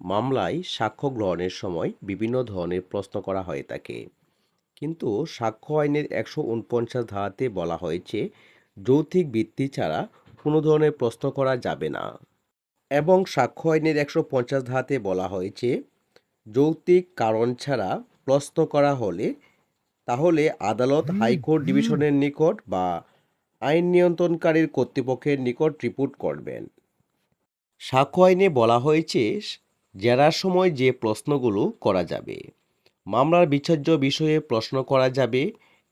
মামলায় সাক্ষ্য গ্রহণের সময় বিভিন্ন ধরনের প্রশ্ন করা হয়ে থাকে কিন্তু সাক্ষ্য আইনের একশো উনপঞ্চাশ ধারাতে বলা হয়েছে, যৌথিক ভিত্তি ছাড়া কোনো ধরনের প্রশ্ন করা যাবে না। এবং সাক্ষ্য আইনের একশো পঞ্চাশ ধারাতে বলা হয়েছে, যৌক্তিক কারণ ছাড়া প্রশ্ন করা হলে, তাহলে আদালত হাইকোর্ট ডিভিশনের নিকট বা আইন নিয়ন্ত্রণকারীর কর্তৃপক্ষের নিকট রিপোর্ট করবেন। সাক্ষ্য আইনে বলা হয়েছে জেরার সময় যে প্রশ্নগুলো করা যাবে, মামলার বিচার্য বিষয়ে প্রশ্ন করা যাবে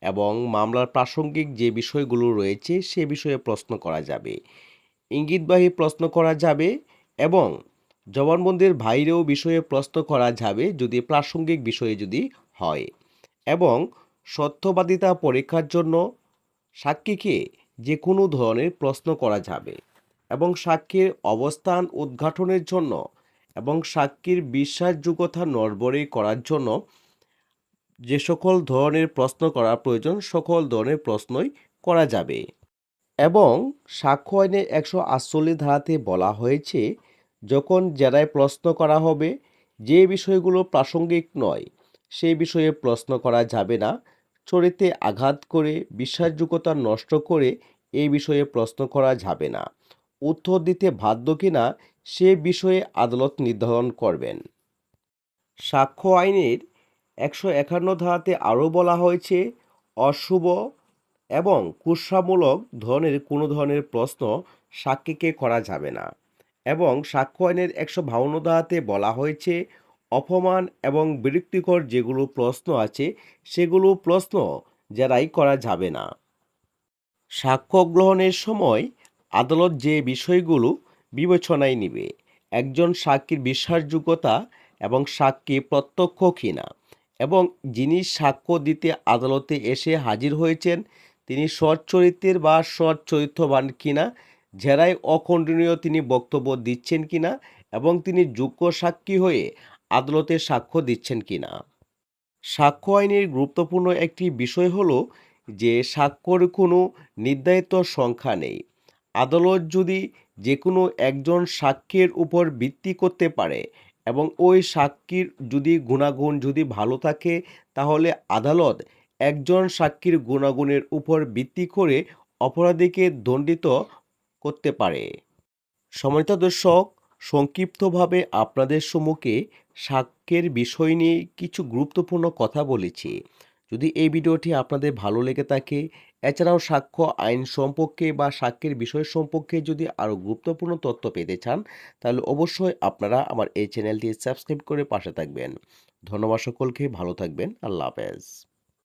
এবং মামলার প্রাসঙ্গিক যে বিষয়গুলো রয়েছে সে বিষয়ে প্রশ্ন করা যাবে। ইঙ্গিতবাহী প্রশ্ন করা যাবে এবং জবানবন্দির বাইরেও বিষয়ে প্রশ্ন করা যাবে যদি প্রাসঙ্গিক বিষয়ে যদি হয় এবং সত্যবাদিতা পরীক্ষার জন্য সাক্ষীকে যে কোনো ধরনের প্রশ্ন করা যাবে এবং সাক্ষীর অবস্থান উদ্ঘাটনের জন্য এবং সাক্ষীর বিশ্বাসযোগ্যতা নড়বড়ে করার জন্য যে সকল ধরনের প্রশ্ন করা প্রয়োজন, সকল ধরনের প্রশ্নই করা যাবে। এবং সাক্ষ্য আইনের একশো আটচল্লিশ ধারাতে বলা হয়েছে, যখন জেরায় প্রশ্ন করা হবে, যে বিষয়গুলো প্রাসঙ্গিক নয় সেই বিষয়ে প্রশ্ন করা যাবে না। চরিত্রে আঘাত করে, বিশ্বাসযোগ্যতা নষ্ট করে এই বিষয়ে প্রশ্ন করা যাবে না। উত্তর দিতে বাধ্য কিনা সে বিষয়ে আদালত নির্ধারণ করবেন। সাক্ষ্য আইনের একশো একান্ন ধারাতে আরও বলা হয়েছে, অশুভ এবং কুৎসামূলক ধরনের কোনো ধরনের প্রশ্ন সাক্ষীকে করা যাবে না এবং সাক্ষ্য আইনের একশো বাউন্ন ধারাতে বলা হয়েছে, অপমান এবং বিরক্তিকর যেগুলো প্রশ্ন আছে, সেগুলো প্রশ্ন যারাই করা যাবে না। সাক্ষ্য গ্রহণের সময় আদালত যে বিষয়গুলো বিবেচনায় নিবে, একজন সাক্ষীর বিশ্বাসযোগ্যতা এবং সাক্ষী প্রত্যক্ষ কিনা, এবং যিনি সাক্ষ্য দিতে আদালতে এসে হাজির হয়েছেন, তিনি সৎ চরিত্রের বা সৎ চরিত্রবান কিনা, জেরায় অখণ্ডনীয় তিনি বক্তব্য দিচ্ছেন কিনা, এবং তিনি যোগ্য সাক্ষী হয়ে আদালতে সাক্ষ্য দিচ্ছেন কিনা। সাক্ষ্য আইনের গুরুত্বপূর্ণ একটি বিষয় হলো যে স্বাক্ষর কোনো নির্ধারিত সংখ্যা নেই। আদালত যদি যে কোনো একজন সাক্ষীর উপর ভিত্তি করতে পারে এবং ওই সাক্ষীর যদি গুণাগুণ যদি ভালো থাকে, তাহলে আদালত একজন সাক্ষীর গুণাগুণের উপর ভিত্তি করে অপরাধীকে দণ্ডিত করতে পারে। সম্মানিত দর্শক, সংক্ষিপ্তভাবে আপনাদের সম্মুখে সাক্ষ্যের বিষয় নিয়ে কিছু গুরুত্বপূর্ণ কথা বলেছি। যদি এই ভিডিওটি আপনাদের ভালো লেগে থাকে, এছাড়াও সাক্ষ্য, আইন সম্পর্কে বা সাক্ষ্যের বিষয় সম্পর্কে যদি আরও গুরুত্বপূর্ণ তথ্য পেতে চান, তাহলে অবশ্যই আপনারা আমার এই চ্যানেলটি সাবস্ক্রাইব করে পাশে থাকবেন। ধন্যবাদ সকলকে, ভালো থাকবেন, আল্লাহ হাফেজ।